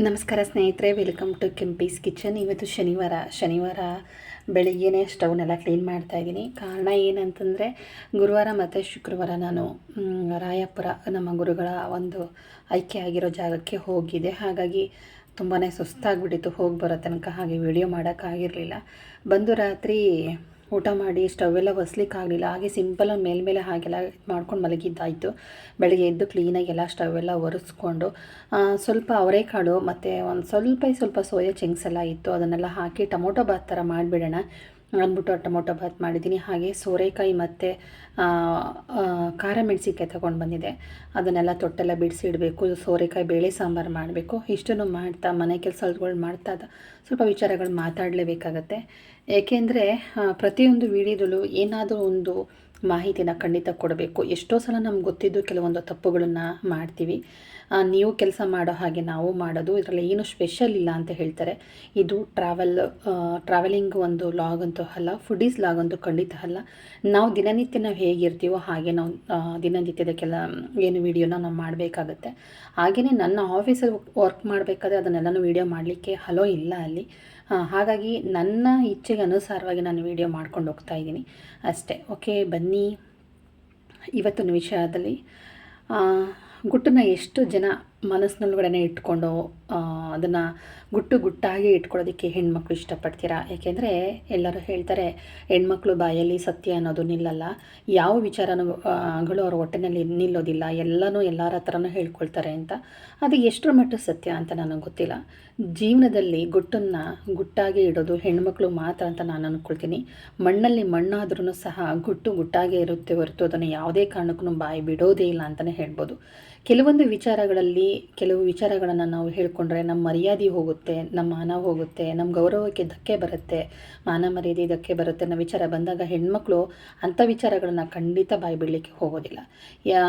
ನಮಸ್ಕಾರ ಸ್ನೇಹಿತರೆ welcome to Kempee's kitchen ಇವತ್ತು ಶನಿವಾರ. ಶನಿವಾರ ಬೆಳಿಗ್ಗೆನೇ ಸ್ಟವ್ನೆಲ್ಲ ಕ್ಲೀನ್ ಮಾಡ್ತಾ ಇದ್ದೀನಿ. ಕಾರಣ ಏನಂತಂದರೆ, ಗುರುವಾರ ಮತ್ತು ಶುಕ್ರವಾರ ನಾನು ರಾಯಪುರ ನಮ್ಮ ಗುರುಗಳ ಒಂದು ಆಯ್ಕೆ ಆಗಿರೋ ಜಾಗಕ್ಕೆ ಹೋಗಿದ್ದೆ. ಹಾಗಾಗಿ ತುಂಬಾ ಸುಸ್ತಾಗಿಬಿಟ್ಟಿತ್ತು ಹೋಗಿ ಬರೋ ತನಕ. ಹಾಗೆ ವಿಡಿಯೋ ಮಾಡೋಕ್ಕಾಗಿರಲಿಲ್ಲ ಬಂದು ರಾತ್ರಿ ಊಟ ಮಾಡಿ ಸ್ಟವ್ ಎಲ್ಲ ಒರೆಸ್ಲಿಕ್ಕಾಗಲಿಲ್ಲ. ಹಾಗೆ ಸಿಂಪಲಾಗಿ ಮೇಲ್ಮೇಲೆ ಹಾಗೆಲ್ಲ ಮಾಡ್ಕೊಂಡು ಮಲಗಿದ್ದಾಯಿತು. ಬೆಳಗ್ಗೆ ಎದ್ದು ಕ್ಲೀನಾಗಿ ಎಲ್ಲ ಸ್ಟವ್ ಎಲ್ಲ ಒರೆಸ್ಕೊಂಡು ಸ್ವಲ್ಪ ಅವರೆಕಾಳು ಮತ್ತು ಒಂದು ಸ್ವಲ್ಪ ಸ್ವಲ್ಪ ಸೋಯಾ ಚಿಂಗ್ಸ್ ಎಲ್ಲ ಇತ್ತು. ಅದನ್ನೆಲ್ಲ ಹಾಕಿ ಟೊಮೊಟೊ ಬಾತ್ ಥರ ಮಾಡಿಬಿಡೋಣ. ಅಂದ್ಬಿಟ್ಟು ಟೊಮೊಟೊ ಬಾತ್ ಮಾಡಿದ್ದೀನಿ. ಹಾಗೆ ಸೋರೆಕಾಯಿ ಮತ್ತು ಖಾರ ಮೆಣಸಿನ್ಕಾಯಿ ತೊಗೊಂಡು ಬಂದಿದೆ. ಅದನ್ನೆಲ್ಲ ತೊಟ್ಟೆಲ್ಲ ಬಿಡಿಸಿ ಇಡಬೇಕು. ಸೋರೆಕಾಯಿ, ಬೇಳೆ ಸಾಂಬಾರು ಮಾಡಬೇಕು. ಇಷ್ಟನ್ನು ಮಾಡ್ತಾ, ಮನೆ ಕೆಲಸಗಳು ಮಾಡ್ತಾ ಸ್ವಲ್ಪ ವಿಚಾರಗಳು ಮಾತಾಡಲೇಬೇಕಾಗತ್ತೆ. ಏಕೆಂದರೆ ಪ್ರತಿಯೊಂದು ವಿಡಿಯೋದಲ್ಲೂ ಏನಾದರೂ ಒಂದು ಮಾಹಿತಿನ ಖಂಡಿತ ಕೊಡಬೇಕು. ಎಷ್ಟೋ ಸಲ ನಮ್ಗೆ ಗೊತ್ತಿದ್ದು ಕೆಲವೊಂದು ತಪ್ಪುಗಳನ್ನು ಮಾಡ್ತೀವಿ. ನೀವು ಕೆಲಸ ಮಾಡೋ ಹಾಗೆ ನಾವು ಮಾಡೋದು, ಇದರಲ್ಲಿ ಏನು ಸ್ಪೆಷಲ್ ಇಲ್ಲ ಅಂತ ಹೇಳ್ತಾರೆ. ಇದು ಟ್ರಾವೆಲ್ ಟ್ರಾವೆಲಿಂಗ್ ಒಂದು ಲಾಗ್ ಅಂತೂ ಅಲ್ಲ ಫುಡೀಸ್ ಲಾಗ್ ಅಂತೂ ಖಂಡಿತ ಅಲ್ಲ. ನಾವು ದಿನನಿತ್ಯ ನಾವು ಹೇಗಿರ್ತೀವೋ ಹಾಗೆ ನಾವು ದಿನನಿತ್ಯದ ಕೆಲ, ಏನು ವೀಡಿಯೋನ ನಾವು ಮಾಡಬೇಕಾಗತ್ತೆ. ಹಾಗೆಯೇ ನನ್ನ ಆಫೀಸಲ್ಲಿ ವರ್ಕ್ ಮಾಡಬೇಕಾದ್ರೆ ಅದನ್ನೆಲ್ಲನೂ ವೀಡಿಯೋ ಮಾಡಲಿಕ್ಕೆ ಹಲೋ ಇಲ್ಲ ಅಲ್ಲಿ. ಹಾಗಾಗಿ ನನ್ನ ಇಚ್ಛೆಗೆ ಅನುಸಾರವಾಗಿ ನಾನು ವಿಡಿಯೋ ಮಾಡ್ಕೊಂಡು ಹೋಗ್ತಾ ಇದ್ದೀನಿ. ಅಷ್ಟೇ ಓಕೆ ಬನ್ನಿ. ಇವತ್ತಿನ ವಿಷಯದಲ್ಲಿ ಗುಟ್ಟನ್ನ ಎಷ್ಟು ಜನ ಮನಸ್ಸಿನೊಳಗಡೆ ಇಟ್ಕೊಂಡು ಅದನ್ನು ಗುಟ್ಟು ಗುಟ್ಟಾಗಿ ಇಟ್ಕೊಳ್ಳೋದಕ್ಕೆ ಹೆಣ್ಮಕ್ಳು ಇಷ್ಟಪಡ್ತೀರಾ? ಏಕೆಂದರೆ ಎಲ್ಲರೂ ಹೇಳ್ತಾರೆ, ಹೆಣ್ಮಕ್ಳು ಬಾಯಲ್ಲಿ ಸತ್ಯ ಅನ್ನೋದು ನಿಲ್ಲಲ್ಲ. ಯಾವ ವಿಚಾರಗಳು ಅವ್ರ ಹೊಟ್ಟೆನಲ್ಲಿ ನಿಲ್ಲೋದಿಲ್ಲ. ಎಲ್ಲನೂ ಎಲ್ಲರ ಹತ್ರನೂ ಹೇಳ್ಕೊಳ್ತಾರೆ ಅಂತ. ಅದು ಎಷ್ಟರ ಮಟ್ಟ ಸತ್ಯ ಅಂತ ನನಗೆ ಗೊತ್ತಿಲ್ಲ. ಜೀವನದಲ್ಲಿ ಗುಟ್ಟನ್ನು ಗುಟ್ಟಾಗಿ ಇಡೋದು ಹೆಣ್ಮಕ್ಳು ಮಾತ್ರ ಅಂತ ನಾನು ಅಂದ್ಕೊಳ್ತೀನಿ ಮಣ್ಣಲ್ಲಿ ಮಣ್ಣಾದ್ರೂ ಸಹ ಗುಟ್ಟು ಗುಟ್ಟಾಗೇ ಇರುತ್ತೆ ಹೊರತು ಅದನ್ನು ಯಾವುದೇ ಕಾರಣಕ್ಕೂ ಬಾಯಿ ಬಿಡೋದೇ ಇಲ್ಲ ಅಂತಲೇ ಹೇಳ್ಬೋದು. ಕೆಲವೊಂದು ವಿಚಾರಗಳಲ್ಲಿ ಕೆಲವು ವಿಚಾರಗಳನ್ನು ನಾವು ಹೇಳಿಕೊಂಡ್ರೆ ನಮ್ಮ ಮರ್ಯಾದೆ ಹೋಗುತ್ತೆ ನಮ್ಮ ಮಾನ ಹೋಗುತ್ತೆ ನಮ್ಮ ಗೌರವಕ್ಕೆ ಧಕ್ಕೆ ಬರುತ್ತೆ, ಮಾನ ಮರ್ಯಾದೆ ಧಕ್ಕೆ ಬರುತ್ತೆ ಅನ್ನೋ ವಿಚಾರ ಬಂದಾಗ ಹೆಣ್ಮಕ್ಳು ಅಂಥ ವಿಚಾರಗಳನ್ನು ಖಂಡಿತ ಬಾಯಿ ಬಿಡಲಿಕ್ಕೆ ಹೋಗೋದಿಲ್ಲ. ಯಾ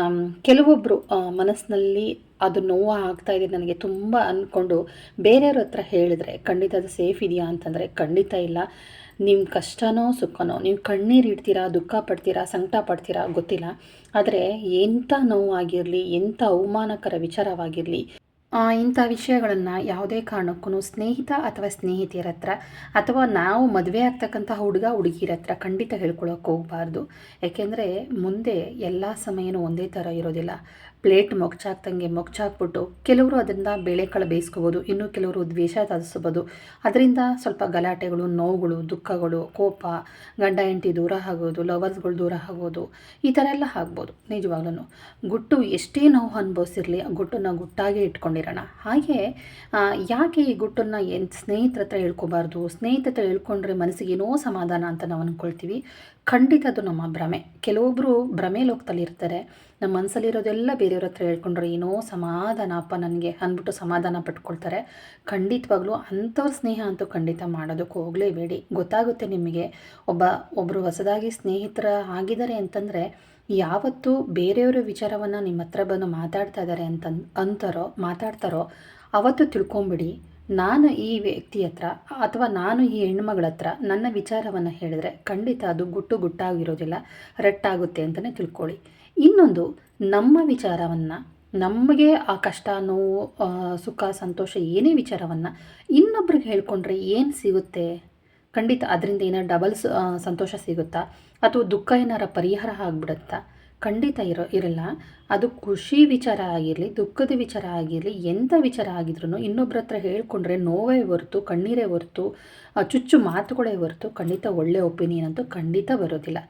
ಕೆಲವೊಬ್ಬರು ಮನಸ್ಸಿನಲ್ಲಿ ಅದು ನೋವು ಆಗ್ತಾ ಇದೆ ನನಗೆ ತುಂಬ ಅಂದ್ಕೊಂಡು ಬೇರೆಯವ್ರ ಹತ್ರ ಹೇಳಿದ್ರೆ ಖಂಡಿತ ಅದು ಸೇಫ್ ಇದೆಯಾ ಅಂತಂದರೆ ಖಂಡಿತ ಇಲ್ಲ. ನಿಮ್ಮ ಕಷ್ಟನೋ, ಸುಖನೋ ನೀವು ಕಣ್ಣೀರು ಇಡ್ತೀರಾ, ದುಃಖ ಪಡ್ತೀರಾ, ಸಂಕಟ ಪಡ್ತೀರಾ ಗೊತ್ತಿಲ್ಲ. ಆದರೆ ಎಂಥ ನೋವಾಗಿರಲಿ, ಎಂಥ ಅವಮಾನಕರ ವಿಚಾರವಾಗಿರಲಿ ಇಂಥ ವಿಷಯಗಳನ್ನು ಯಾವುದೇ ಕಾರಣಕ್ಕೂ ಸ್ನೇಹಿತ ಅಥವಾ ಸ್ನೇಹಿತೆಯರ ಹತ್ರ ಅಥವಾ ನಾವು ಮದುವೆ ಆಗ್ತಕ್ಕಂಥ ಹುಡುಗ ಹುಡುಗಿರ ಹತ್ರ ಖಂಡಿತ ಹೇಳ್ಕೊಳ್ಳೋಕೆ ಹೋಗಬಾರ್ದು. ಯಾಕೆಂದರೆ ಮುಂದೆ ಎಲ್ಲ ಸಮಯನೂ ಒಂದೇ ಥರ ಇರೋದಿಲ್ಲ. ಪ್ಲೇಟ್ ಮೊಗ್ಚಾಕ್ದಂಗೆ ಮೊಗ್ಚಾಕ್ಬಿಟ್ಟು ಕೆಲವರು ಅದರಿಂದ ಬೇಳೆಕಾಳು ಬೇಯಿಸ್ಕೋಬೋದು, ಇನ್ನು ಕೆಲವರು ದ್ವೇಷ ಸಾಧಿಸ್ಬೋದು. ಅದರಿಂದ ಸ್ವಲ್ಪ ಗಲಾಟೆಗಳು, ನೋವುಗಳು, ದುಃಖಗಳು, ಕೋಪ, ಗಂಡ ಹೆಂಡತಿ ದೂರ ಆಗೋದು, ಲವರ್ಸ್ಗಳು ದೂರ ಆಗೋದು, ಈ ಥರ ಎಲ್ಲ ಆಗ್ಬೋದು ನಿಜವಾಗ್ಲೂ ಗುಟ್ಟು ಎಷ್ಟೇ ನೋವು ಅನುಭವಿಸಿರಲಿ, ಆ ಗುಟ್ಟನ್ನು ಗುಟ್ಟಾಗೆ ಇಟ್ಕೊಂಡಿರೋಣ. ಹಾಗೆ ಯಾಕೆ ಈ ಗುಟ್ಟನ್ನು ಏನು ಸ್ನೇಹಿತರ ಹತ್ರ ಹೇಳ್ಕೊಬಾರ್ದು, ಸ್ನೇಹಿತರ ಹತ್ರ ಹೇಳ್ಕೊಂಡ್ರೆ ಮನಸ್ಸಿಗೆ ಏನೋ ಸಮಾಧಾನ ಅಂತ ನಾವು ಅಂದ್ಕೊಳ್ತೀವಿ ಖಂಡಿತ ಅದು ನಮ್ಮ ಭ್ರಮೆ. ಕೆಲವೊಬ್ಬರು ಭ್ರಮೆ ಲೋಕದಲ್ಲಿ ಇರ್ತಾರೆ ನಮ್ಮ ಮನಸ್ಸಲ್ಲಿರೋದೆಲ್ಲ ಬೇರೆಯವ್ರ ಹತ್ರ ಹೇಳ್ಕೊಂಡ್ರೆ ಏನೋ ಸಮಾಧಾನ, ಅಪ್ಪ ನನಗೆ ಅಂದ್ಬಿಟ್ಟು ಸಮಾಧಾನ ಪಟ್ಕೊಳ್ತಾರೆ. ಖಂಡಿತವಾಗ್ಲೂ ಅಂಥವ್ರ ಸ್ನೇಹ ಅಂತೂ ಖಂಡಿತ ಮಾಡೋದಕ್ಕೆ ಹೋಗಲೇಬೇಡಿ. ಗೊತ್ತಾಗುತ್ತೆ ನಿಮಗೆ ಒಬ್ಬ ಒಬ್ಬರು ಹೊಸದಾಗಿ ಸ್ನೇಹಿತರ ಆಗಿದ್ದಾರೆ ಅಂತಂದರೆ ಯಾವತ್ತು ಬೇರೆಯವರ ವಿಚಾರವನ್ನು ನಿಮ್ಮ ಹತ್ರ ಬಂದು ಮಾತಾಡ್ತಾ ಇದ್ದಾರೆ ಅಂತ ಅಂತಾರೋ, ಮಾತಾಡ್ತಾರೋ ಅವತ್ತು ತಿಳ್ಕೊಂಬಿಡಿ. ನಾನು ಈ ವ್ಯಕ್ತಿ ಹತ್ರ ಅಥವಾ ನಾನು ಈ ಹೆಣ್ಮಗಳ ಹತ್ರ ನನ್ನ ವಿಚಾರವನ್ನು ಹೇಳಿದ್ರೆ ಖಂಡಿತ ಅದು ಗುಟ್ಟು ಗುಟ್ಟಾಗಿರೋದಿಲ್ಲ, ರಟ್ಟಾಗುತ್ತೆ ಅಂತಲೇ ತಿಳ್ಕೊಳ್ಳಿ. ಇನ್ನೊಂದು, ನಮ್ಮ ವಿಚಾರವನ್ನು, ನಮಗೆ ಆ ಕಷ್ಟ, ನೋವು ಸುಖ, ಸಂತೋಷ ಏನೇ ವಿಚಾರವನ್ನು ಇನ್ನೊಬ್ರಿಗೆ ಹೇಳ್ಕೊಂಡ್ರೆ ಏನು ಸಿಗುತ್ತೆ? ಖಂಡಿತ ಅದರಿಂದ ಏನಾರು ಡಬಲ್ ಸಂತೋಷ ಸಿಗುತ್ತಾ? ಅಥವಾ ದುಃಖ ಏನಾರ ಪರಿಹಾರ ಆಗಿಬಿಡುತ್ತಾ? ಖಂಡಿತ ಇರೋ, ಇರಲ್ಲ. ಅದು ಖುಷಿ ವಿಚಾರ ಆಗಿರಲಿ, ದುಃಖದ ವಿಚಾರ ಆಗಿರಲಿ ಎಂಥ ವಿಚಾರ ಆಗಿದ್ರು ಇನ್ನೊಬ್ಬರ ಹತ್ರ ಹೇಳ್ಕೊಂಡ್ರೆ ನೋವೇ ಹೊರ್ತು, ಕಣ್ಣೀರೇ ಹೊರ್ತು ಚುಚ್ಚು ಮಾತುಗಳೇ ಹೊರ್ತು ಖಂಡಿತ ಒಳ್ಳೆಯ ಒಪಿನಿಯನ್ ಅಂತೂ ಖಂಡಿತ ಬರೋದಿಲ್ಲ.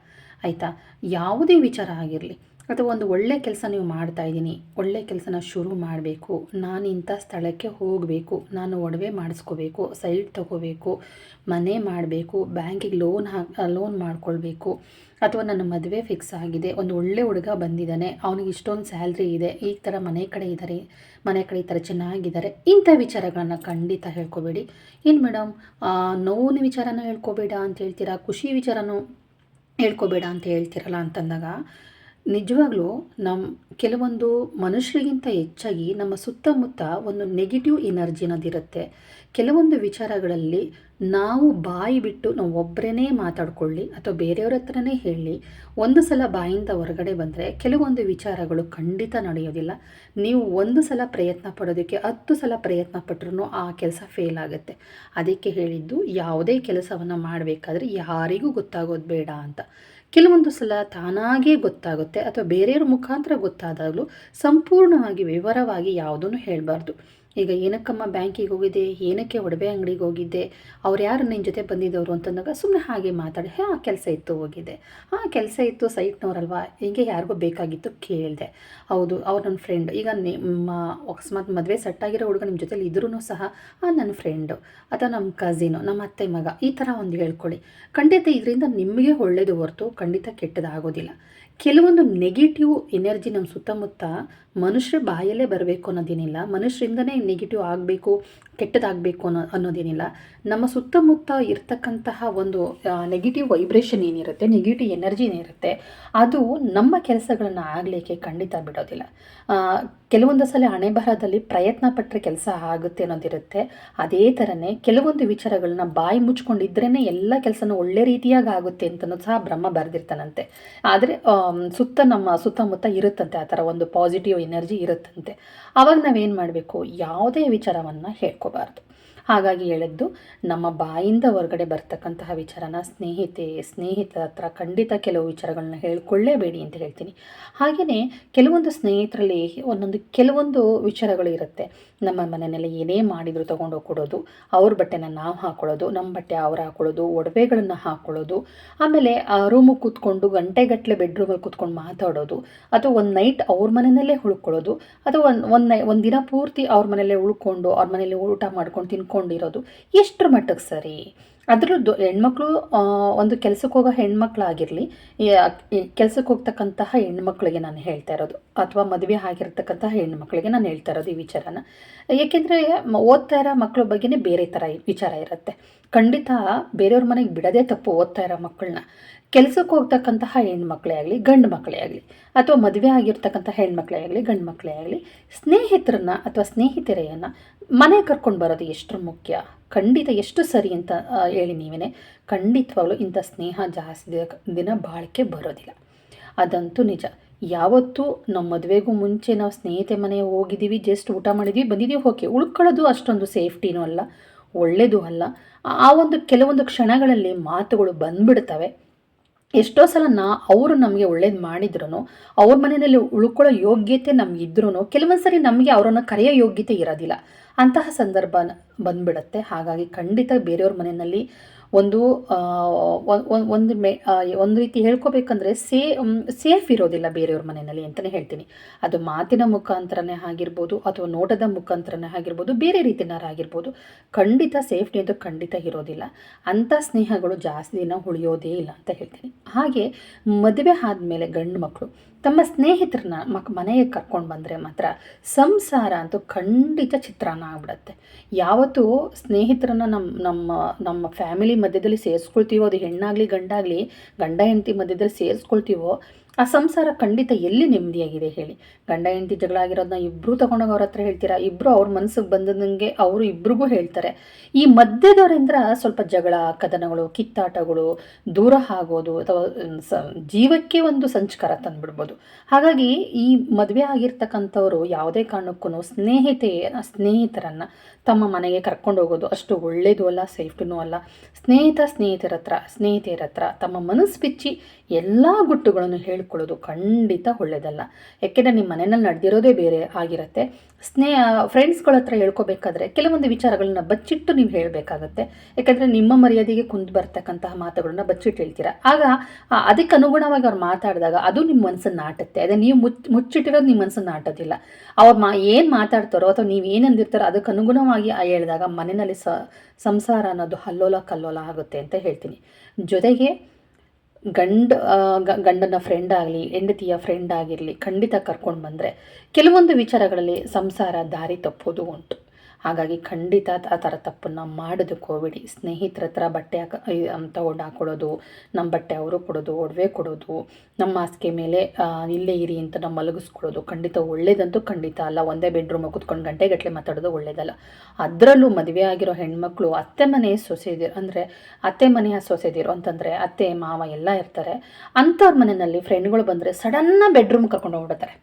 ಆಯಿತಾ? ಯಾವುದೇ ವಿಚಾರ ಆಗಿರಲಿ ಅಥವಾ ಒಂದು ಒಳ್ಳೆ ಕೆಲಸ ನೀವು ಮಾಡ್ತಾ ಇದ್ದೀನಿ. ಒಳ್ಳೆ ಕೆಲಸನ ಶುರು ಮಾಡಬೇಕು. ನಾನು ಇಂಥ ಸ್ಥಳಕ್ಕೆ ಹೋಗಬೇಕು. ನಾನು ಒಡವೆ ಮಾಡಿಸ್ಕೋಬೇಕು. ಸೈಟ್ ತಗೋಬೇಕು. ಮನೆ ಮಾಡಬೇಕು. ಬ್ಯಾಂಕಿಗೆ ಲೋನ್ ಹಾಕಿ ಲೋನ್ ಮಾಡ್ಕೊಳ್ಬೇಕು. ಅಥವಾ ನನ್ನ ಮದುವೆ ಫಿಕ್ಸ್ ಆಗಿದೆ. ಒಂದು ಒಳ್ಳೆ ಹುಡುಗ ಬಂದಿದ್ದಾನೆ. ಅವನಿಗೆ ಇಷ್ಟೊಂದು ಸ್ಯಾಲ್ರಿ ಇದೆ. ಈ ಥರ ಮನೆ ಕಡೆ ಇದ್ದಾರೆ. ಮನೆ ಕಡೆ ಈ ಥರ ಚೆನ್ನಾಗಿದ್ದಾರೆ. ಇಂಥ ವಿಚಾರಗಳನ್ನ ಖಂಡಿತ ಹೇಳ್ಕೊಬೇಡಿ. ಏನು ಮೇಡಮ್? ನೋವಿನ ವಿಚಾರನ ಹೇಳ್ಕೊಬೇಡ ಅಂತ ಹೇಳ್ತೀರಾ? ಖುಷಿ ವಿಚಾರನೂ ಹೇಳ್ಕೊಬೇಡ ಅಂತ ಹೇಳ್ತಿರಲ್ಲ ಅಂತಂದಾಗ ನಿಜವಾಗ್ಲೂ ನಮ್ಮ ಕೆಲವೊಂದು ಮನುಷ್ಯರಿಗಿಂತ ಹೆಚ್ಚಾಗಿ ನಮ್ಮ ಸುತ್ತಮುತ್ತ ಒಂದು ನೆಗೆಟಿವ್ ಎನರ್ಜಿ ಅನ್ನೋದಿರುತ್ತೆ ಕೆಲವೊಂದು ವಿಚಾರಗಳಲ್ಲಿ ನಾವು ಬಾಯಿ ಬಿಟ್ಟು ನಾವು ಒಬ್ಬರೇ ಮಾತಾಡ್ಕೊಳ್ಳಿ ಅಥವಾ ಬೇರೆಯವ್ರ ಹತ್ರನೇ ಹೇಳಿ, ಒಂದು ಸಲ ಬಾಯಿಂದ ಹೊರಗಡೆ ಬಂದರೆ ಕೆಲವೊಂದು ವಿಚಾರಗಳು ಖಂಡಿತ ನಡೆಯೋದಿಲ್ಲ. ನೀವು ಒಂದು ಸಲ ಪ್ರಯತ್ನ ಪಡೋದಕ್ಕೆ ಹತ್ತು ಸಲ ಪ್ರಯತ್ನ ಪಟ್ಟರು ಆ ಕೆಲಸ ಫೇಲ್ ಆಗುತ್ತೆ. ಅದಕ್ಕೆ ಹೇಳಿದ್ದು, ಯಾವುದೇ ಕೆಲಸವನ್ನು ಮಾಡಬೇಕಾದ್ರೆ ಯಾರಿಗೂ ಗೊತ್ತಾಗೋದು ಬೇಡ ಅಂತ. ಕೆಲವೊಂದು ಸಲ ತಾನಾಗೇ ಗೊತ್ತಾಗುತ್ತೆ ಅಥವಾ ಬೇರೆಯವ್ರ ಮುಖಾಂತರ ಗೊತ್ತಾದಾಗಲೂ ಸಂಪೂರ್ಣವಾಗಿ ವಿವರವಾಗಿ ಯಾವುದನ್ನು ಹೇಳಬಾರ್ದು. ಈಗ ಏನಕ್ಕಮ್ಮ ಬ್ಯಾಂಕಿಗೆ ಹೋಗಿದ್ದೆ? ಏನಕ್ಕೆ ಒಡವೆ ಅಂಗಡಿಗೆ ಹೋಗಿದ್ದೆ? ಅವ್ರು ಯಾರು ನಿನ್ನ ಜೊತೆ ಬಂದಿದ್ದವರು ಅಂತಂದಾಗ ಸುಮ್ಮನೆ ಹಾಗೆ ಮಾತಾಡಿ. ಹಾಂ, ಕೆಲಸ ಇತ್ತು ಹೋಗಿದ್ದೆ. ಹಾಂ, ಕೆಲಸ ಇತ್ತು ಸೈಟ್ನವರಲ್ವಾ? ಹಿಂಗೆ ಯಾರಿಗೂ ಬೇಕಾಗಿತ್ತು ಕೇಳಿದೆ. ಹೌದು, ಅವ್ರು ನನ್ನ ಫ್ರೆಂಡ್ ಈಗ ನಿಮ್ಮ ಅಕಸ್ಮಾತ್ ಮದುವೆ ಆಗಿರೋ ಹುಡುಗ ನಿಮ್ಮ ಜೊತೆಲಿ ಇದ್ರೂ ಸಹ, ಆ ನನ್ನ ಫ್ರೆಂಡು ಅಥವಾ ನಮ್ಮ ಕಝಿನು ನಮ್ಮ ಅತ್ತೆ ಮಗ. ಈ ಥರ ಒಂದು ಹೇಳ್ಕೊಳ್ಳಿ. ಖಂಡಿತ ಇದರಿಂದ ನಿಮಗೆ ಒಳ್ಳೆಯದು ಹೊರತು ಖಂಡಿತ ಕೆಟ್ಟದಾಗೋದಿಲ್ಲ. ಕೆಲವೊಂದು ನೆಗೆಟಿವ್ ಎನರ್ಜಿ ನಮ್ಮ ಸುತ್ತಮುತ್ತ ಮನುಷ್ಯರ ಬಾಯಲ್ಲೇ ಬರಬೇಕು ಅನ್ನೋದೇನಿಲ್ಲ. ಮನುಷ್ಯರಿಂದನೇ ನೆಗೆಟಿವ್ ಆಗಬೇಕು, ಕೆಟ್ಟದಾಗಬೇಕು ಅನ್ನೋ, ಅನ್ನೋದೇನಿಲ್ಲ. ನಮ್ಮ ಸುತ್ತಮುತ್ತ ಇರ್ತಕ್ಕಂತಹ ಒಂದು ನೆಗೆಟಿವ್ ವೈಬ್ರೇಷನ್ ಏನಿರುತ್ತೆ ನೆಗೆಟಿವ್ ಎನರ್ಜಿ ಏನಿರುತ್ತೆ, ಅದು ನಮ್ಮ ಕೆಲಸಗಳನ್ನು ಆಗಲಿಕ್ಕೆ ಖಂಡಿತ ಬಿಡೋದಿಲ್ಲ. ಕೆಲವೊಂದು ಸಲ ಹಣೆ ಬರಹದಲ್ಲಿ ಪ್ರಯತ್ನ ಪಟ್ಟರೆ ಕೆಲಸ ಆಗುತ್ತೆ ಅನ್ನೋದಿರುತ್ತೆ. ಅದೇ ಥರನೇ ಕೆಲವೊಂದು ವಿಚಾರಗಳನ್ನ ಬಾಯಿ ಮುಚ್ಕೊಂಡಿದ್ರೇ ಎಲ್ಲ ಕೆಲಸನೂ ಒಳ್ಳೆ ರೀತಿಯಾಗಿ ಆಗುತ್ತೆ ಅಂತನೂ ಸಹ ಬ್ರಹ್ಮ ಬರೆದಿರ್ತಾನಂತೆ. ಆದರೆ ಸುತ್ತ ನಮ್ಮ ಸುತ್ತಮುತ್ತ ಇರುತ್ತಂತೆ, ಆ ಥರ ಒಂದು ಪಾಸಿಟಿವ್ ಎನರ್ಜಿ ಇರುತ್ತಂತೆ. ಅವಾಗ ನಾವೇನು ಮಾಡಬೇಕು? ಯಾವುದೇ ವಿಚಾರವನ್ನು ಹೇಳ್ಕೋಬಾರ್ದು. ಹಾಗಾಗಿ ಹೇಳಿದ್ದು, ನಮ್ಮ ಬಾಯಿಂದ ಹೊರಗಡೆ ಬರ್ತಕ್ಕಂತಹ ವಿಚಾರನ ಸ್ನೇಹಿತೆ, ಸ್ನೇಹಿತರ ಹತ್ರ ಖಂಡಿತ ಕೆಲವು ವಿಚಾರಗಳನ್ನ ಹೇಳ್ಕೊಳ್ಳೇಬೇಡಿ ಅಂತ ಹೇಳ್ತೀನಿ. ಹಾಗೆಯೇ ಕೆಲವೊಂದು ಸ್ನೇಹಿತರಲ್ಲಿ ಒಂದೊಂದು, ಕೆಲವೊಂದು ವಿಚಾರಗಳು ಇರುತ್ತೆ. ನಮ್ಮ ಮನೆಯಲ್ಲಿ ಏನೇ ಮಾಡಿದರೂ ತಗೊಂಡು ಕೊಡೋದು ಅವ್ರ ಬಟ್ಟೆನ ನಾವು ಹಾಕೊಳ್ಳೋದು ನಮ್ಮ ಬಟ್ಟೆ ಅವ್ರು ಹಾಕ್ಕೊಳ್ಳೋದು ಒಡವೆಗಳನ್ನು ಹಾಕ್ಕೊಳ್ಳೋದು ಆಮೇಲೆ ಆ ರೂಮಿಗೆ ಕೂತ್ಕೊಂಡು ಗಂಟೆಗಟ್ಟಲೆ ಬೆಡ್ರೂಮಲ್ಲಿ ಕೂತ್ಕೊಂಡು ಮಾತಾಡೋದು, ಅಥವಾ ಒಂದು ನೈಟ್ ಅವ್ರ ಮನೆಯಲ್ಲೇ ಉಳ್ಕೊಳ್ಳೋದು, ಅಥವಾ ಒಂದು ಒಂದು ದಿನ ಪೂರ್ತಿ ಅವ್ರ ಮನೆಯಲ್ಲೇ ಉಳ್ಕೊಂಡು ಅವ್ರ ಮನೇಲಿ ಊಟ ಮಾಡ್ಕೊಂಡು ತಿನ್ಕೊಂಡಿರೋದು ಎಷ್ಟರ ಮಟ್ಟಕ್ಕೆ ಸರಿ? ಅದರದ್ದು ಹೆಣ್ಮಕ್ಳು ಒಂದು ಕೆಲಸಕ್ಕೆ ಹೋಗೋ ಹೆಣ್ಮಕ್ಳಾಗಿರಲಿ ಕೆಲಸಕ್ಕೆ ಹೋಗ್ತಕ್ಕಂತಹ ಹೆಣ್ಮಕ್ಳಿಗೆ ನಾನು ಹೇಳ್ತಾ ಇರೋದು, ಅಥವಾ ಮದುವೆ ಆಗಿರ್ತಕ್ಕಂತಹ ಹೆಣ್ಮಕ್ಳಿಗೆ ನಾನು ಹೇಳ್ತಾ ಇರೋದು ಈ ವಿಚಾರನ. ಏಕೆಂದರೆ ಓದ್ತಾ ಇರೋ ಮಕ್ಕಳ ಬಗ್ಗೆನೇ ಬೇರೆ ಥರ ವಿಚಾರ ಇರುತ್ತೆ. ಖಂಡಿತ ಬೇರೆಯವ್ರ ಮನೆಗೆ ಬಿಡೋದೇ ತಪ್ಪು ಓದ್ತಾ ಇರೋ ಮಕ್ಕಳನ್ನ. ಕೆಲಸಕ್ಕೆ ಹೋಗ್ತಕ್ಕಂತಹ ಹೆಣ್ಮಕ್ಳೇ ಆಗಲಿ, ಗಂಡು ಮಕ್ಕಳೇ ಆಗಲಿ, ಅಥವಾ ಮದುವೆ ಆಗಿರ್ತಕ್ಕಂಥ ಹೆಣ್ಮಕ್ಳೇ ಆಗಲಿ, ಗಂಡು ಮಕ್ಕಳೇ ಆಗಲಿ, ಸ್ನೇಹಿತರನ್ನ ಅಥವಾ ಸ್ನೇಹಿತರೆಯನ್ನು ಮನೆ ಕರ್ಕೊಂಡು ಬರೋದು ಎಷ್ಟು ಮುಖ್ಯ? ಖಂಡಿತ ಎಷ್ಟು ಸರಿ ಅಂತ ಹೇಳಿ ನೀವೇ ಖಂಡಿತವಾಗಲೂ ಇಂಥ ಸ್ನೇಹ ಜಾಸ್ತಿ ದಿನ ಬಾಳಿಕೆ ಬರೋದಿಲ್ಲ. ಅದಂತೂ ನಿಜ. ಯಾವತ್ತೂ ನಮ್ಮ ಮದುವೆಗೂ ಮುಂಚೆ ನಾವು ಸ್ನೇಹಿತೆ ಮನೆ ಹೋಗಿದ್ದೀವಿ, ಜಸ್ಟ್ ಊಟ ಮಾಡಿದ್ವಿ ಬಂದಿದ್ದೀವಿ, ಓಕೆ. ಉಳ್ಕೊಳ್ಳೋದು ಅಷ್ಟೊಂದು ಸೇಫ್ಟಿನೂ ಅಲ್ಲ ಒಳ್ಳೆಯದು ಅಲ್ಲ. ಆ ಒಂದು ಕೆಲವೊಂದು ಕ್ಷಣಗಳಲ್ಲಿ ಮಾತುಗಳು ಬಂದ್ಬಿಡ್ತವೆ. ಎಷ್ಟೋ ಸಲ ನಾ ಅವರು ನಮಗೆ ಒಳ್ಳೇದು ಮಾಡಿದ್ರು ಅವ್ರ ಮನೆಯಲ್ಲಿ ಉಳ್ಕೊಳ್ಳೋ ಯೋಗ್ಯತೆ ನಮಗಿದ್ರೂ ಕೆಲವೊಂದು ಸರಿ ನಮಗೆ ಅವರನ್ನು ಕರೆಯೋ ಯೋಗ್ಯತೆ ಇರೋದಿಲ್ಲ. ಅಂತಹ ಸಂದರ್ಭ ಬಂದ್ಬಿಡುತ್ತೆ. ಹಾಗಾಗಿ ಖಂಡಿತ ಬೇರೆಯವ್ರ ಮನೆಯಲ್ಲಿ ಒಂದು ಒಂದು ಮೆ ಒಂದು ರೀತಿ ಹೇಳ್ಕೊಬೇಕಂದ್ರೆ ಸೇ ಸೇಫ್ ಇರೋದಿಲ್ಲ ಬೇರೆಯವ್ರ ಮನೆಯಲ್ಲಿ ಅಂತಲೇ ಹೇಳ್ತೀನಿ. ಅದು ಮಾತಿನ ಮುಖಾಂತರನೇ ಆಗಿರ್ಬೋದು ಅಥವಾ ನೋಟದ ಮುಖಾಂತರನೇ ಆಗಿರ್ಬೋದು, ಬೇರೆ ರೀತಿನಾರಾಗಿರ್ಬೋದು ಖಂಡಿತ ಸೇಫ್ಟಿ ಅಂತೂ ಖಂಡಿತ ಇರೋದಿಲ್ಲ. ಅಂಥ ಸ್ನೇಹಗಳು ಜಾಸ್ತಿ ದಿನ ಉಳಿಯೋದೇ ಇಲ್ಲ ಅಂತ ಹೇಳ್ತೀನಿ. ಹಾಗೆ ಮದುವೆ ಆದಮೇಲೆ ಗಂಡು ಮಕ್ಕಳು ತಮ್ಮ ಸ್ನೇಹಿತರನ್ನ ಮಕ್, ಮನೆಗೆ ಕರ್ಕೊಂಡು ಬಂದರೆ ಮಾತ್ರ ಸಂಸಾರ ಅಂತೂ ಖಂಡಿತ ಚಿತ್ರಾನ್ನ ಆಗ್ಬಿಡತ್ತೆ. ಯಾವತ್ತೂ ಸ್ನೇಹಿತರನ್ನ ನಮ್ಮ ನಮ್ಮ ನಮ್ಮ ಫ್ಯಾಮಿಲಿ ಮಧ್ಯದಲ್ಲಿ ಸೇರಿಸ್ಕೊಳ್ತೀವೋ, ಅದು ಹೆಣ್ಣಾಗಲಿ ಗಂಡಾಗಲಿ ಗಂಡ ಹೆಂಡತಿ ಮಧ್ಯದಲ್ಲಿ ಸೇರಿಸ್ಕೊಳ್ತೀವೋ ಆ ಸಂಸಾರ ಖಂಡಿತ ಎಲ್ಲಿ ನೆಮ್ಮದಿಯಾಗಿದೆ ಹೇಳಿ. ಗಂಡ, ಹೆಂಡತಿ ಜಗಳ ಆಗಿರೋದನ್ನ ಇಬ್ಬರು ತಗೊಂಡೋಗಿ ಅವ್ರ ಹತ್ರ ಹೇಳ್ತೀರಾ? ಇಬ್ಬರು ಅವ್ರ ಮನಸ್ಸಿಗೆ ಬಂದಂಗೆ ಅವರು ಇಬ್ರಿಗೂ ಹೇಳ್ತಾರೆ. ಈ ಮಧ್ಯದವರಿಂದ ಸ್ವಲ್ಪ ಜಗಳ, ಕದನಗಳು, ಕಿತ್ತಾಟಗಳು, ದೂರ ಆಗೋದು ಅಥವಾ ಜೀವಕ್ಕೆ ಒಂದು ಸಂಸ್ಕಾರ ತಂದುಬಿಡ್ಬೋದು. ಹಾಗಾಗಿ ಈ ಮದುವೆ ಆಗಿರ್ತಕ್ಕಂಥವ್ರು ಯಾವುದೇ ಕಾರಣಕ್ಕೂ ಸ್ನೇಹಿತೆ, ಸ್ನೇಹಿತರನ್ನು ತಮ್ಮ ಮನೆಗೆ ಕರ್ಕೊಂಡು ಹೋಗೋದು ಅಷ್ಟು ಒಳ್ಳೆಯದು ಅಲ್ಲ, ಸೇಫ್ಟಿನೂ ಅಲ್ಲ. ಸ್ನೇಹಿತ ಸ್ನೇಹಿತರ ಹತ್ರ ಸ್ನೇಹಿತೆಯರ ಹತ್ರ ತಮ್ಮ ಮನಸ್ಸು ಬಿಚ್ಚಿ ಎಲ್ಲ ಗುಟ್ಟುಗಳನ್ನು ಹೇಳ್ಕೊಳ್ಳೋದು ಖಂಡಿತ ಒಳ್ಳೆಯದಲ್ಲ ಯಾಕೆಂದರೆ ನಿಮ್ಮ ಮನೆಯಲ್ಲಿ ನಡೆದಿರೋದೇ ಬೇರೆ ಆಗಿರುತ್ತೆ. ಸ್ನೇಹ ಫ್ರೆಂಡ್ಸ್ಗಳ ಹತ್ರ ಹೇಳ್ಕೊಬೇಕಾದ್ರೆ ಕೆಲವೊಂದು ವಿಚಾರಗಳನ್ನ ಬಚ್ಚಿಟ್ಟು ನೀವು ಹೇಳಬೇಕಾಗತ್ತೆ. ಯಾಕಂದರೆ ನಿಮ್ಮ ಮರ್ಯಾದೆಗೆ ಕುಂದು ಬರ್ತಕ್ಕಂತಹ ಮಾತುಗಳನ್ನ ಬಚ್ಚಿಟ್ಟು ಹೇಳ್ತೀರಾ? ಆಗ ಅದಕ್ಕೆ ಅನುಗುಣವಾಗಿ ಅವ್ರು ಮಾತಾಡಿದಾಗ ಅದು ನಿಮ್ಮ ಮನಸ್ಸನ್ನು ನಾಟುತ್ತೆ. ಅದೇ ನೀವು ಮುಚ್ಚಿ ಮುಚ್ಚಿಟ್ಟಿರೋದು ನಿಮ್ಮ ಮನಸ್ಸನ್ನು ನಾಟೋದಿಲ್ಲ. ಅವ್ರು ಮಾ, ಏನು ಮಾತಾಡ್ತಾರೋ ಅಥವಾ ನೀವು ಏನು ಅಂದಿರ್ತಾರೋ ಅದಕ್ಕೆ ಅನುಗುಣವಾಗಿ ಹೇಳಿದಾಗ ಮನೆಯಲ್ಲಿ ಸಂಸಾರ ಅನ್ನೋದು ಹಲ್ಲೋಲ ಕಲ್ಲೋಲ ಆಗುತ್ತೆ ಅಂತ ಹೇಳ್ತೀನಿ. ಜೊತೆಗೆ ಗಂಡ ಗಂಡನ ಫ್ರೆಂಡ್ ಆಗಲಿ, ಹೆಂಡತಿಯ ಫ್ರೆಂಡ್ ಆಗಿರಲಿ, ಖಂಡಿತ ಕರ್ಕೊಂಡು ಬಂದರೆ ಕೆಲವೊಂದು ವಿಚಾರಗಳಲ್ಲಿ ಸಂಸಾರ ದಾರಿ ತಪ್ಪೋದು ಉಂಟು. ಹಾಗಾಗಿ ಖಂಡಿತ ಆ ಥರ ತಪ್ಪನ್ನು ಮಾಡೋದಕ್ಕೆ ಹೋಗ್ಬೇಡಿ ಸ್ನೇಹಿತರ ಹತ್ರ ಬಟ್ಟೆ ಹಾಕ ತಗೊಂಡು ಹಾಕೊಳ್ಳೋದು ನಮ್ಮ ಬಟ್ಟೆ ಅವರು ಕೊಡೋದು, ಒಡವೆ ಕೊಡೋದು ನಮ್ಮ ಹಾಸಿಗೆ ಮೇಲೆ ಇಲ್ಲೇ ಇರಿ ಅಂತ ನಾವು ಮಲಗಿಸ್ಕೊಳ್ಳೋದು ಖಂಡಿತ ಒಳ್ಳೇದಂತೂ ಖಂಡಿತ ಅಲ್ಲ. ಒಂದೇ ಬೆಡ್ರೂಮ್ ಗಂಟೆ ಗಂಟೆಗಟ್ಟಲೆ ಮಾತಾಡೋದು ಒಳ್ಳೇದಲ್ಲ. ಅದರಲ್ಲೂ ಮದುವೆ ಆಗಿರೋ ಹೆಣ್ಮಕ್ಳು, ಅತ್ತೆ ಮನೆ ಸೊಸೆದಿರು, ಅಂದರೆ ಅತ್ತೆ ಮನೆಯ ಸೊಸೆದಿರು ಅಂತಂದರೆ ಅತ್ತೆ, ಮಾವ ಎಲ್ಲ ಇರ್ತಾರೆ. ಅಂಥವ್ರ ಮನೆಯಲ್ಲಿ ಫ್ರೆಂಡ್ಗಳು ಬಂದರೆ ಸಡನ್ನ ಬೆಡ್ರೂಮ್ ಕರ್ಕೊಂಡು ಹೋಗ್ಬಿಡ್ತಾರೆ.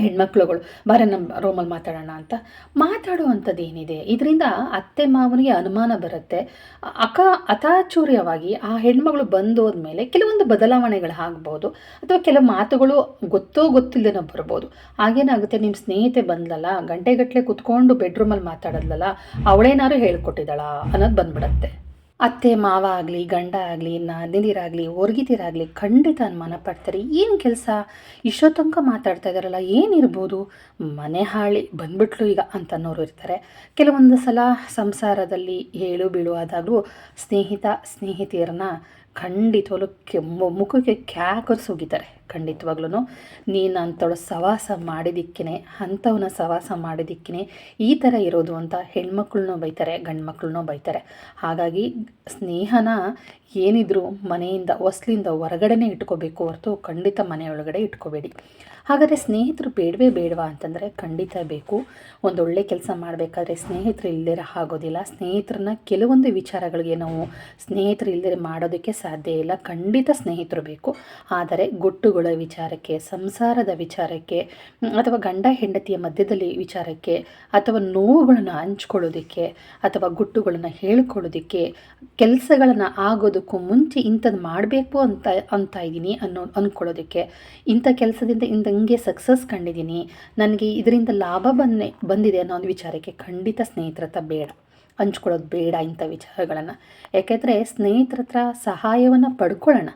ಹೆಣ್ಮಕ್ಳುಗಳು. ಬಾರೆ ನಮ್ಮ ರೂಮಲ್ಲಿ ಮಾತಾಡೋಣ ಅಂತ. ಮಾತಾಡುವಂಥದ್ದು ಏನಿದೆ ಇದರಿಂದ ಅತ್ತೆ ಮಾವನಿಗೆ ಅನುಮಾನ ಬರುತ್ತೆ. ಅಕ ಅತಾಚೂರ್ಯವಾಗಿ ಆ ಹೆಣ್ಮಗಳು ಬಂದೋದ್ಮೇಲೆ ಕೆಲವೊಂದು ಬದಲಾವಣೆಗಳು ಆಗ್ಬೋದು. ಅಥವಾ ಕೆಲವು ಮಾತುಗಳು ಗೊತ್ತೋ ಗೊತ್ತಿಲ್ಲದೇನೋ ಬರ್ಬೋದು. ಹಾಗೇನಾಗುತ್ತೆ? ನಿಮ್ಮ ಸ್ನೇಹಿತೆ ಬಂದಲ್ಲ ಗಂಟೆಗಟ್ಟಲೆ ಕುತ್ಕೊಂಡು ಬೆಡ್ರೂಮಲ್ಲಿ ಮಾತಾಡೋದಲ್ಲ ಅವಳೇನಾದ್ರು ಹೇಳ್ಕೊಟ್ಟಿದ್ದಾಳ ಅನ್ನೋದು ಬಂದ್ಬಿಡತ್ತೆ. ಅತ್ತೆ, ಮಾವ ಆಗಲಿ, ಗಂಡ ಆಗಲಿ, ನಾದಿನಿರಾಗಲಿ ಹೊರ್ಗಿತಿರಾಗಲಿ ಖಂಡಿತ ಅನುಮಾನ ಪಡ್ತಾರೆ ಏನು ಕೆಲಸ? ಇಷ್ಟೋ ತನಕ ಮಾತಾಡ್ತಾ ಇದ್ದಾರಲ್ಲ ಏನಿರ್ಬೋದು? ಮನೆ ಹಾಳಿ ಬಂದ್ಬಿಟ್ಲು ಈಗ ಅಂತ ಅನ್ನೋರು ಇರ್ತಾರೆ. ಕೆಲವೊಂದು ಸಲ ಸಂಸಾರದಲ್ಲಿ ಏಳು ಬೀಳು ಆದಾಗಲೂ ಸ್ನೇಹಿತ, ಸ್ನೇಹಿತೆಯರನ್ನ ಖಂಡಿತವಾಗ್ಲೂ ಕೆಮ್ಮು, ಮುಖಕ್ಕೆ ಕ್ಯಾಕರ್ಸ್ ಹೋಗಿದ್ದಾರೆ ಖಂಡಿತವಾಗ್ಲೂ ನೀನು ಅಂಥವಳು ಸವಾಸ ಮಾಡಿದಿಕ್ಕೇ ಅಂಥವನ್ನ ಸವಾಸ ಮಾಡಿದಿಕ್ಕೇ ಈ ಥರ ಇರೋದು ಅಂತ ಹೆಣ್ಮಕ್ಳನ್ನೂ ಬೈತಾರೆ, ಗಂಡ್ಮಕ್ಳನ್ನೂ ಬೈತಾರೆ. ಹಾಗಾಗಿ ಸ್ನೇಹನ ಏನಿದ್ರು ಮನೆಯಿಂದ, ಹೊಸ್ಲಿಂದ ಹೊರಗಡೆನೇ ಇಟ್ಕೋಬೇಕು ಹೊರತು ಖಂಡಿತ ಮನೆಯೊಳಗಡೆ ಇಟ್ಕೋಬೇಡಿ. ಹಾಗಾದರೆ ಸ್ನೇಹಿತರು ಬೇಡವೇ ಬೇಡವಾ ಅಂತಂದರೆ ಖಂಡಿತ ಬೇಕು. ಒಂದೊಳ್ಳೆ ಕೆಲಸ ಮಾಡಬೇಕಾದ್ರೆ ಸ್ನೇಹಿತರು ಇಲ್ಲದೇ ಆಗೋದಿಲ್ಲ. ಸ್ನೇಹಿತರನ್ನ ಕೆಲವೊಂದು ವಿಚಾರಗಳಿಗೆ ನಾವು ಸ್ನೇಹಿತರು ಇಲ್ಲದೆ ಮಾಡೋದಕ್ಕೆ ಸಾಧ್ಯ ಇಲ್ಲ. ಖಂಡಿತ ಸ್ನೇಹಿತರು ಬೇಕು. ಆದರೆ ಗುಟ್ಟುಗಳ ವಿಚಾರಕ್ಕೆ, ಸಂಸಾರದ ವಿಚಾರಕ್ಕೆ ಅಥವಾ ಗಂಡ ಹೆಂಡತಿಯ ಮಧ್ಯದಲ್ಲಿ ವಿಚಾರಕ್ಕೆ, ಅಥವಾ ನೋವುಗಳನ್ನು ಹಂಚ್ಕೊಳ್ಳೋದಕ್ಕೆ, ಅಥವಾ ಗುಟ್ಟುಗಳನ್ನು ಹೇಳ್ಕೊಳ್ಳೋದಕ್ಕೆ, ಕೆಲಸಗಳನ್ನು ಆಗೋದಕ್ಕೂ ಮುಂಚೆ ಇಂಥದ್ದು ಮಾಡಬೇಕು ಅಂತ ಅಂತ ಇದ್ದೀನಿ ಅನ್ನೋ ಅಂದ್ಕೊಳ್ಳೋದಕ್ಕೆ ಇಂಥ ಕೆಲಸದಿಂದ ಇಂದಂಗೆ ಸಕ್ಸಸ್ ಕಂಡಿದ್ದೀನಿ. ನನಗೆ ಇದರಿಂದ ಲಾಭ ಬಂದೆ, ಬಂದಿದೆ ಅನ್ನೋ ಒಂದು ವಿಚಾರಕ್ಕೆ ಖಂಡಿತ ಸ್ನೇಹಿತರ ಹತ್ರ ಬೇಡ. ಹಂಚ್ಕೊಳ್ಳೋದು ಬೇಡ ಇಂಥ ವಿಚಾರಗಳನ್ನು. ಯಾಕೆಂದರೆ ಸ್ನೇಹಿತರ ಹತ್ರ ಸಹಾಯವನ್ನು ಪಡ್ಕೊಳ್ಳೋಣ.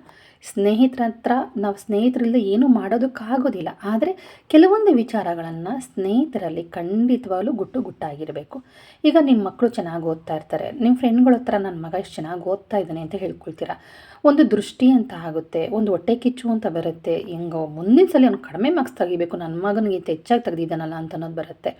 ಸ್ನೇಹಿತರ ಹತ್ರ ನಾವು ಸ್ನೇಹಿತರಿಂದ ಏನೂ ಮಾಡೋದಕ್ಕಾಗೋದಿಲ್ಲ. ಆದರೆ ಕೆಲವೊಂದು ವಿಚಾರಗಳನ್ನು ಸ್ನೇಹಿತರಲ್ಲಿ ಖಂಡಿತವಾಗ್ಲೂ ಗುಟ್ಟು ಗುಟ್ಟಾಗಿರಬೇಕು ಈಗ ನಿಮ್ಮ ಮಕ್ಕಳು ಚೆನ್ನಾಗಿ ಓದ್ತಾ ಇರ್ತಾರೆ. ನಿಮ್ಮ ಫ್ರೆಂಡ್ಗಳ ಹತ್ರ ನನ್ನ ಮಗ ಎಷ್ಟು ಚೆನ್ನಾಗಿ ಓದ್ತಾ ಇದ್ದಾನೆ ಅಂತ ಹೇಳ್ಕೊಳ್ತೀರಾ? ಒಂದು ದೃಷ್ಟಿ ಅಂತ ಆಗುತ್ತೆ, ಒಂದು ಹೊಟ್ಟೆ ಕಿಚ್ಚು ಅಂತ ಬರುತ್ತೆ, ಹೆಂಗೋ ಮುಂದಿನ ಸಲ ಅವ್ನು ಕಡಿಮೆ ಮಾರ್ಕ್ಸ್ ತೆಗಿಬೇಕು ನನ್ನ ಮಗನಿಗಿಂತ ಹೆಚ್ಚಾಗಿ ತೆಗೆದಿದ್ದಾನಲ್ಲ ಅಂತ ಅನ್ನೋದು ಬರುತ್ತೆ.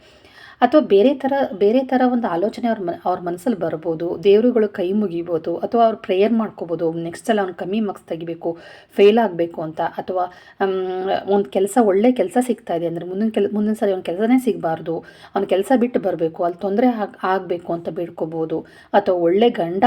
ಅಥವಾ ಬೇರೆ ಥರ ಬೇರೆ ಥರ ಒಂದು ಆಲೋಚನೆ ಅವ್ರ ಮನ, ಅವ್ರ ಮನಸ್ಸಲ್ಲಿ ಬರ್ಬೋದು, ದೇವರುಗಳು ಕೈ ಮುಗಿಬೋದು, ಅಥವಾ ಅವ್ರು ಪ್ರೇಯರ್ ಮಾಡ್ಕೋಬೋದು ನೆಕ್ಸ್ಟ್ ಸಲ ಅವ್ನು ಕಮ್ಮಿ ಮಾರ್ಕ್ಸ್ ತೆಗಿಬೇಕು ಫೇಲ್ ಆಗಬೇಕು ಅಂತ, ಅಥವಾ ಒಂದು ಕೆಲಸ ಒಳ್ಳೆ ಕೆಲಸ ಸಿಗ್ತಾ ಇದೆ ಅಂದರೆ ಮುಂದಿನ ಕೆಲ, ಮುಂದಿನ ಸಲ ಅವ್ನ ಕೆಲಸನೇ ಸಿಗಬಾರ್ದು, ಅವ್ನ ಕೆಲಸ ಬಿಟ್ಟು ಬರಬೇಕು, ಅಲ್ಲಿ ತೊಂದರೆ ಆಗ, ಆಗಬೇಕು ಅಂತ ಬೇಡ್ಕೋಬೋದು, ಅಥವಾ ಒಳ್ಳೆ ಗಂಡ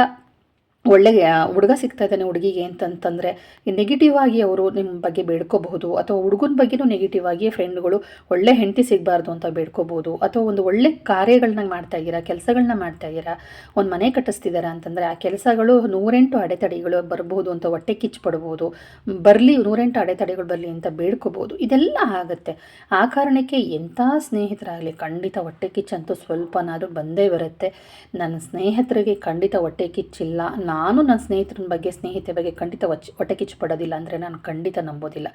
ಒಳ್ಳೆ ಹುಡುಗ ಸಿಗ್ತಾ ಇದ್ದಾನೆ ಹುಡುಗಿಗೆ ಅಂತಂತಂದರೆ ನೆಗೆಟಿವ್ ಆಗಿ ಅವರು ನಿಮ್ಮ ಬಗ್ಗೆ ಬೇಡ್ಕೋಬಹುದು ಅಥವಾ ಹುಡುಗನ ಬಗ್ಗೆನೂ ನೆಗೆಟಿವ್ ಆಗಿ ಫ್ರೆಂಡ್ಗಳು ಒಳ್ಳೆ ಹೆಂಡತಿ ಸಿಗಬಾರ್ದು ಅಂತ ಬೇಡ್ಕೋಬೋದು ಅಥವಾ ಒಂದು ಒಳ್ಳೆ ಕಾರ್ಯಗಳನ್ನ ಮಾಡ್ತಾ ಇದ್ದೀರಾ ಕೆಲಸಗಳನ್ನ ಮಾಡ್ತಾ ಇದ್ದೀರಾ, ಒಂದು ಮನೆ ಕಟ್ಟಿಸ್ತಿದ್ದೀರಾ ಅಂತಂದರೆ ಆ ಕೆಲಸಗಳು ನೂರೆಂಟು ಅಡೆತಡೆಗಳು ಬರ್ಬೋದು ಅಂತ ಹೊಟ್ಟೆ ಕಿಚ್ಚು ಪಡ್ಬೋದು ಬರಲಿ ನೂರೆಂಟು ಅಡೆತಡೆಗಳು ಬರಲಿ ಅಂತ ಬೇಡ್ಕೋಬೋದು ಇದೆಲ್ಲ ಆಗುತ್ತೆ. ಆ ಕಾರಣಕ್ಕೆ ಎಂಥ ಸ್ನೇಹಿತರಾಗಲಿ ಖಂಡಿತ ಹೊಟ್ಟೆ ಕಿಚ್ಚಂತೂ ಸ್ವಲ್ಪನಾದರೂ ಬಂದೇ ಬರುತ್ತೆ. ನನ್ನ ಸ್ನೇಹಿತರಿಗೆ ಖಂಡಿತ ಹೊಟ್ಟೆ ಕಿಚ್ಚಿಲ್ಲ ನಾನು ನನ್ನ ಸ್ನೇಹಿತರ ಬಗ್ಗೆ, ಸ್ನೇಹಿತೆ ಬಗ್ಗೆ ಖಂಡಿತ ವಚ್ ಹೊಟ್ಟೆ ಕಿಚ್ಚು ಪಡೋದಿಲ್ಲ ಅಂದರೆ ನಾನು ಖಂಡಿತ ನಂಬೋದಿಲ್ಲ.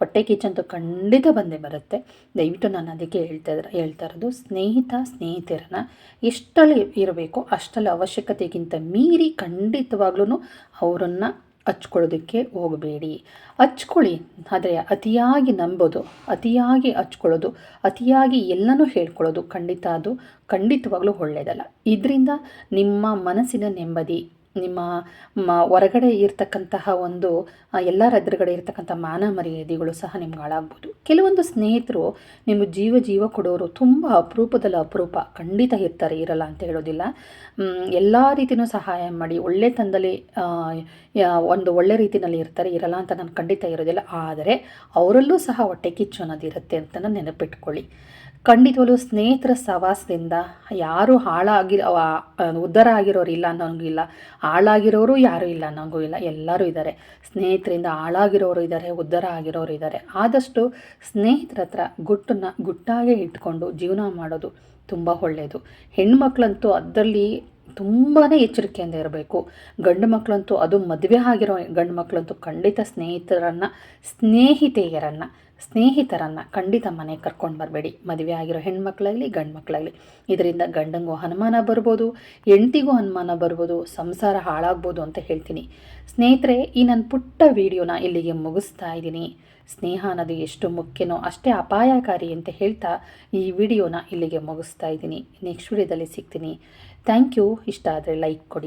ಹೊಟ್ಟೆ ಕಿಚ್ಚಂತೂ ಖಂಡಿತ ಬಂದೇ ಬರುತ್ತೆ. ದಯವಿಟ್ಟು ನಾನು ಅದಕ್ಕೆ ಹೇಳ್ತಾ ಇದ್ರೆ, ಹೇಳ್ತಾ ಇರೋದು, ಸ್ನೇಹಿತ, ಸ್ನೇಹಿತರನ್ನ ಎಷ್ಟಲ್ಲಿ ಇರಬೇಕು ಅಷ್ಟಲ್ಲಿ ಅವಶ್ಯಕತೆಗಿಂತ ಮೀರಿ ಖಂಡಿತವಾಗ್ಲೂ ಅವರನ್ನು ಹಚ್ಕೊಳ್ಳೋದಕ್ಕೆ ಹೋಗಬೇಡಿ. ಹಚ್ಕೊಳ್ಳಿ, ಆದರೆ ಅತಿಯಾಗಿ ನಂಬೋದು, ಅತಿಯಾಗಿ ಹಚ್ಕೊಳ್ಳೋದು, ಅತಿಯಾಗಿ ಎಲ್ಲನೂ ಹೇಳ್ಕೊಳ್ಳೋದು ಖಂಡಿತ ಅದು ಖಂಡಿತವಾಗ್ಲೂ ಒಳ್ಳೆಯದಲ್ಲ ಇದರಿಂದ ನಿಮ್ಮ ಮನಸ್ಸಿನ ನೆಮ್ಮದಿ ನಿಮ್ಮ ಹೊರಗಡೆ ಇರ್ತಕ್ಕಂತಹ ಒಂದು ಎಲ್ಲರ ಎದುರುಗಡೆ ಇರ್ತಕ್ಕಂಥ ಮಾನ ಮರ್ಯಾದೆಗಳು ಸಹ ನಿಮ್ಗೆ ಹಾಳಾಗ್ಬೋದು. ಕೆಲವೊಂದು ಸ್ನೇಹಿತರು ನಿಮ್ಮ ಜೀವ ಜೀವ ಕೊಡೋರು ತುಂಬ ಅಪರೂಪದಲ್ಲಿ ಅಪರೂಪ ಖಂಡಿತ ಇರ್ತಾರೆ, ಇರಲ್ಲ ಅಂತ ಹೇಳೋದಿಲ್ಲ. ಎಲ್ಲ ರೀತಿಯೂ ಸಹಾಯ ಮಾಡಿ, ಒಳ್ಳೆ ತಂದಲ್ಲಿ ಒಂದು ಒಳ್ಳೆ ರೀತಿಯಲ್ಲಿ ಇರ್ತಾರೆ, ಇರಲ್ಲ ಅಂತ ನಾನು ಖಂಡಿತ ಇರೋದಿಲ್ಲ ಆದರೆ ಅವರಲ್ಲೂ ಸಹ ಹೊಟ್ಟೆ ಕಿಚ್ಚು ಅನ್ನೋದು ಇರುತ್ತೆ ಅಂತ ನೆನಪಿಟ್ಕೊಳ್ಳಿ. ಖಂಡಿತವಾಗ್ಲೂ ಸ್ನೇಹಿತರ ಸವಾಸದಿಂದ ಯಾರು ಹಾಳಾಗಿ ಉದ್ಧಾರ ಆಗಿರೋರು ಇಲ್ಲ ಅನ್ನೋಂಗಿಲ್ಲ ಹಾಳಾಗಿರೋರು ಯಾರೂ ಇಲ್ಲ ಅನ್ನೋಂಗೂ ಇಲ್ಲ. ಎಲ್ಲರೂ ಇದ್ದಾರೆ. ಸ್ನೇಹಿತರಿಂದ ಹಾಳಾಗಿರೋರು ಇದ್ದಾರೆ ಉದ್ಧಾರ ಆಗಿರೋರು ಇದ್ದಾರೆ. ಆದಷ್ಟು ಸ್ನೇಹಿತರ ಹತ್ರ ಗುಟ್ಟನ್ನು, ಗುಟ್ಟಾಗೆ ಇಟ್ಕೊಂಡು ಜೀವನ ಮಾಡೋದು ತುಂಬ ಒಳ್ಳೆಯದು ಹೆಣ್ಮಕ್ಳಂತೂ ಅದರಲ್ಲಿ ತುಂಬಾ ಎಚ್ಚರಿಕೆಯಿಂದ ಇರಬೇಕು. ಗಂಡು ಮಕ್ಕಳಂತೂ ಅದು ಮದುವೆ ಆಗಿರೋ ಗಂಡು ಮಕ್ಕಳಂತೂ ಖಂಡಿತ ಸ್ನೇಹಿತರನ್ನು, ಸ್ನೇಹಿತೆಯರನ್ನು ಸ್ನೇಹಿತರನ್ನು ಖಂಡಿತ ಮನೆಗೆ ಕರ್ಕೊಂಡು ಬರಬೇಡಿ. ಮದುವೆ ಆಗಿರೋ ಹೆಣ್ಮಕ್ಳಾಗಲಿ ಗಂಡು ಮಕ್ಕಳಾಗಲಿ ಇದರಿಂದ ಗಂಡಂಗೂ ಅನುಮಾನ ಬರ್ಬೋದು, ಹೆಂಡ್ತಿಗೂ ಅನುಮಾನ ಬರ್ಬೋದು, ಸಂಸಾರ ಹಾಳಾಗ್ಬೋದು ಅಂತ ಹೇಳ್ತೀನಿ. ಸ್ನೇಹಿತರೆ, ಈ ನನ್ನ ಪುಟ್ಟ ವಿಡಿಯೋನ ಇಲ್ಲಿಗೆ ಮುಗಿಸ್ತಾ ಇದ್ದೀನಿ. ಸ್ನೇಹ ಅನ್ನೋದು ಎಷ್ಟು ಮುಖ್ಯನೋ ಅಷ್ಟೇ ಅಪಾಯಕಾರಿ ಅಂತ ಹೇಳ್ತಾ ಈ ವಿಡಿಯೋನ ಇಲ್ಲಿಗೆ ಮುಗಿಸ್ತಾ ಇದ್ದೀನಿ. ನೆಕ್ಸ್ಟ್ ವಿಡಿಯೋದಲ್ಲಿ ಸಿಗ್ತೀನಿ. Thank you. ಇಷ್ಟ ಆದರೆ ಲೈಕ್ ಕೊಡಿ.